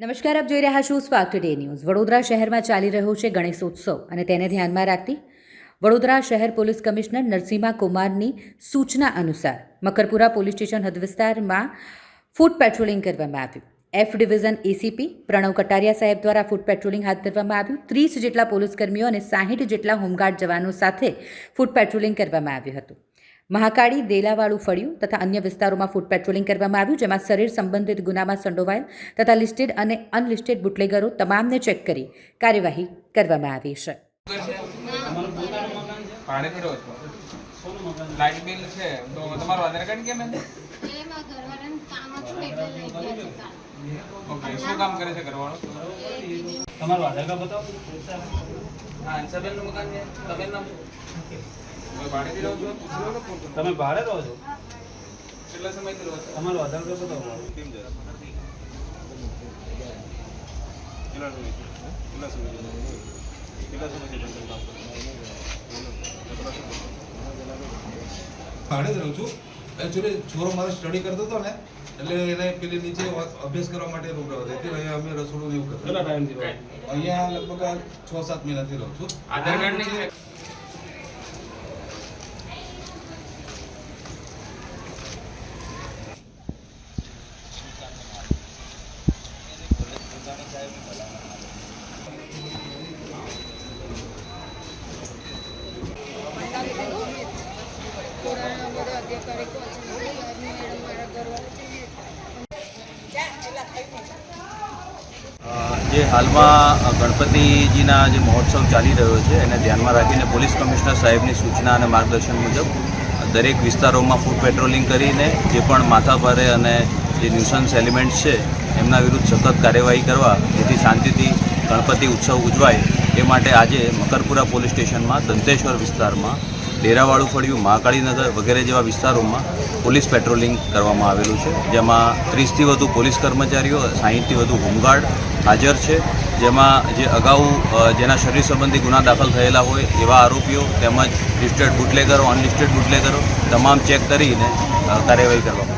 નમસ્કાર, આપ જોઈ રહ્યા છો સ્પાર્ક ટુડે ન્યૂઝ વડોદરા શહેરમાં ચાલી રહ્યો છે ગણેશોત્સવ અને તેને ધ્યાનમાં રાખતી વડોદરા શહેર પોલીસ કમિશનર નરસિંહા કુમારની સૂચના અનુસાર મકરપુરા પોલીસ સ્ટેશન હદ વિસ્તારમાં ફૂટ પેટ્રોલિંગ કરવામાં આવ્યું. F division ACP Pranav Kataria સાહેબ દ્વારા ફૂટ પેટ્રોલિંગ હાથ ધરવામાં આવ્યું. ત્રીસ જેટલા પોલીસ કર્મીઓ અને સાહીઠ જેટલા હોમગાર્ડ જવાનો સાથે ફૂટ પેટ્રોલિંગ કરવામાં આવ્યું હતું. મહાકાળી દેલાવાળું ફળિયું તથા અન્ય વિસ્તારોમાં ફૂટ પેટ્રોલિંગ કરવામાં આવ્યું જેમાં શરીર સંબંધિત ગુનામાં સંડોવાયેલ તથા લિસ્ટેડ અને અનલિસ્ટેડ બુટલેગરો તમામને ચેક કરી કાર્યવાહી કરવામાં આવી છે. ભાડેથી રહો છો. લાઇટ બિલ છે. તો તમારું આધાર કાર્ડ કેમ એમ? એમાં ઘરવાળાને કામ હતું ને એટલે લઈ ગયા છે કાલ. ઓકે શું કામ કરે છે ઘરવાળો? તમારું આધાર કાર્ડ બતાવો. હા અંશાબેનનું મકાન છે. તમે નામ તમે ભાડે રહો છો? કેટલા સમયથી રહો છો? તમારું આધાર કાર્ડ બતાવો ભાડે જ રહું છું. એકચ્યુઅલી છોરો મારો સ્ટડી કરતો હતો ને એટલે એને પેલી નીચે અભ્યાસ કરવા માટે રૂમ રહ્યો તેથી અહીંયા અમે રસોડું એવું કરતા અહીંયા લગભગ આ છ સાત મહિનાથી રહું છું. આધાર કાર્ડ જે હાલમાં ગણપતિજીના જે મહોત્સવ ચાલી રહ્યો છે, એને ધ્યાનમાં રાખીને પોલીસ કમિશનર સાહેબની સૂચના અને માર્ગદર્શન મુજબ દરેક વિસ્તારોમાં ફૂડ પેટ્રોલિંગ કરીને જે પણ માથાભારે અને જે ન્યુસન્સ એલિમેન્ટ્સ છે એમના વિરુદ્ધ સખત કાર્યવાહી કરવા, જેથી શાંતિથી ગણપતિ ઉત્સવ ઉજવાય, એ માટે આજે મકરપુરા પોલીસ સ્ટેશનમાં, દંતેશ્વર વિસ્તારમાં, ડેરાવાળું ફળિયું, મહાકાળીનગર વગેરે જેવા વિસ્તારોમાં પોલીસ પેટ્રોલિંગ કરવામાં આવેલું છે. જેમાં ત્રીસથી વધુ પોલીસ કર્મચારીઓ, સાહીઠથી વધુ હોમગાર્ડ હાજર છે. જેમાં જે અગાઉ જેના શરીર સંબંધી ગુના દાખલ થયેલા હોય, એવા આરોપીઓ તેમજ લિસ્ટેડ બુટલેગરો, અનલિસ્ટેડ બુટલેગરો, તમામ ચેક કરીને કાર્યવાહી કરવામાં